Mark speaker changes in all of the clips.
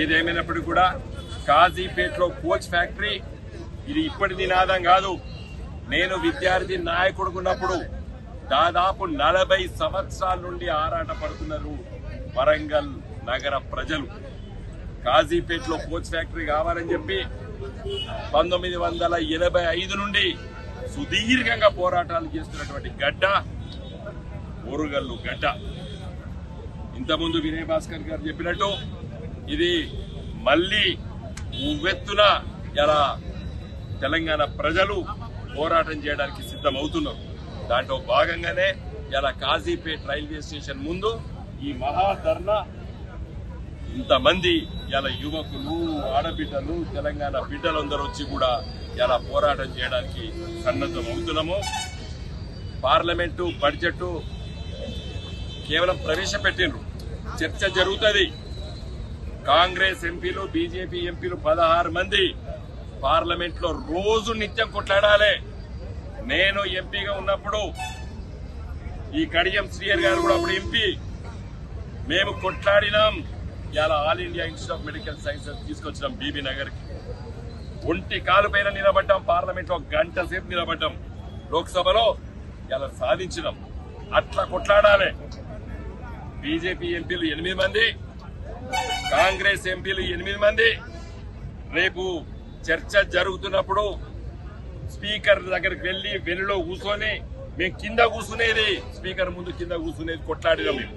Speaker 1: ఏదేమైనప్పటికీ కూడా కాజీపేటలో coach factory ఇది ఇప్పటి నినాదం కాదు. నేను విద్యార్థి నాయకుడుకున్నప్పుడు దాదాపు నలభై సంవత్సరాల నుండి ఆరాట పడుతున్నారు వరంగల్ నగర ప్రజలు. కాజీపేటలో కోచ్ ఫ్యాక్టరీ కావాలని చెప్పి పంతొమ్మిది వందల ఎనభై ఐదు నుండి సుదీర్ఘంగా పోరాటాలు చేస్తున్నటువంటి గడ్డ ఓరుగల్లు గడ్డ. ఇంతకుముందు వినయ్ భాస్కర్ గారు చెప్పినట్టు ఇది మళ్ళీ ఉవ్వెత్తున ఇలా తెలంగాణ ప్రజలు పోరాటం చేయడానికి సిద్ధమవుతున్నారు. దాంట్లో భాగంగానే ఇలా కాజీపేట్ రైల్వే స్టేషన్ ముందు ఈ మహాధర్నా ఇంతమంది ఇలా యువకులు ఆడబిడ్డలు తెలంగాణ బిడ్డలందరూ వచ్చి కూడా ఇలా పోరాటం చేయడానికి సన్నద్ధం అవుతున్నాము పార్లమెంటు బడ్జెట్ కేవలం ప్రవేశపెట్టిండ్రు. చర్చ జరుగుతుంది. కాంగ్రెస్ ఎంపీలు బీజేపీ ఎంపీలు పదహారు మంది పార్లమెంట్లో రోజు నిత్యం కొట్లాడాలి. నేను ఎంపీగా ఉన్నప్పుడు ఈ కడియం శ్రీయర్ గారు కూడా అప్పుడు ఎంపీ. మేము కొట్లాడినాం. ఇలా all India institute of medical sciences తీసుకొచ్చినాం బీబీ నగర్కి ఒంటి కాలు పైన నిలబడ్డాం పార్లమెంట్లో గంట సేపు నిలబడ్డాం. లోక్సభలో ఇలా సాధించినాం. అట్లా కొట్లాడాలి. బీజేపీ ఎంపీలు ఎనిమిది మంది కాంగ్రెస్ ఎంపీలు ఎనిమిది మంది. రేపు చర్చ జరుగుతున్నప్పుడు స్పీకర్ దగ్గరికి వెళ్ళి వెలులో కూర్చొని మేము కింద కూర్చునేది స్పీకర్ ముందు కింద కూర్చునేది కొట్లాడినాం మేము.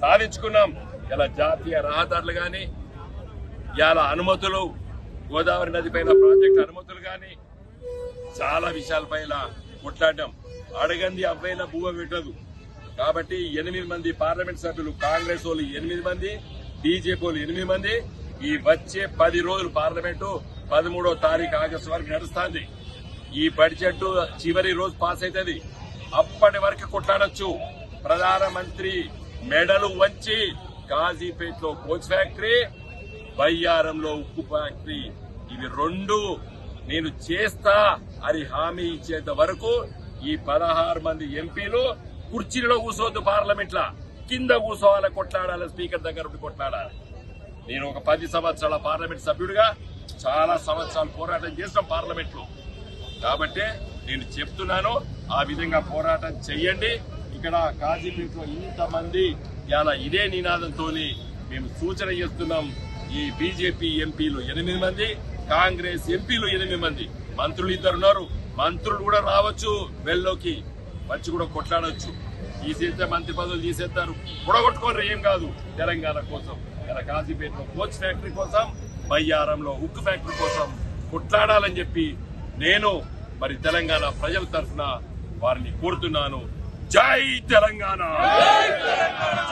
Speaker 1: సాధించుకున్నాం. ఇలా జాతీయ రహదారులు కానీ ఇలా అనుమతులు గోదావరి నది పైన ప్రాజెక్ట్ అనుమతులు కానీ చాలా విషయాలపైన కొట్లాడడం అడగంది అవ్వైనా భూమ పెట్టదు. కాబట్టి ఎనిమిది మంది పార్లమెంట్ సభ్యులు కాంగ్రెస్ వాళ్ళు ఎనిమిది మంది బీజేపీలు ఎనిమిది మంది. ఈ వచ్చే పది రోజులు పార్లమెంటు పదమూడో తారీఖు ఆగస్టు వరకు నడుస్తుంది. ఈ బడ్జెట్ చివరి రోజు పాస్ అవుతుంది. అప్పటి వరకు కొట్లాడచ్చు. ప్రధానమంత్రి మెడలు వంచి గాజీపేట్లో కోచ్ ఫ్యాక్టరీ బయ్యారంలో ఉక్కు ఫ్యాక్టరీ. ఇవి రెండు నేను చేస్తా అని హామీ ఇచ్చేంత వరకు ఈ పదహారు మంది ఎంపీలు కుర్చీలో కూర్చోవద్దు పార్లమెంట్లో. కింద కూర్చోవాలి కొట్లాడాలి స్పీకర్ దగ్గర ఉండి కొట్లాడాలి. నేను ఒక పది సంవత్సరాల పార్లమెంట్ సభ్యుడిగా చాలా సంవత్సరాలు పోరాటం చేసాం పార్లమెంట్లో. కాబట్టి నేను చెప్తున్నాను ఆ విధంగా పోరాటం చెయ్యండి. ఇక్కడ కాజీపేటలో ఇంతమంది ఇలా ఇదే నినాదంతో మేము సూచన చేస్తున్నాం. ఈ బీజేపీ ఎంపీలు ఎనిమిది మంది కాంగ్రెస్ ఎంపీలు ఎనిమిది మంది. మంత్రులు ఇద్దరు ఉన్నారు మంత్రులు కూడా రావచ్చు వెల్లోకి వచ్చి కూడా కొట్లాడొచ్చు. తీసేస్తే మంత్రి పదవులు తీసేస్తారు. పొడగొట్టుకోరు ఏం కాదు. తెలంగాణ కోసం ఇలా కాజీపేటలో కోచ్ ఫ్యాక్టరీ కోసం బయ్యారంలో ఉక్కు ఫ్యాక్టరీ కోసం కొట్లాడాలని చెప్పి నేను మరి తెలంగాణ ప్రజల తరఫున వారిని కోరుతున్నాను. జై తెలంగాణ!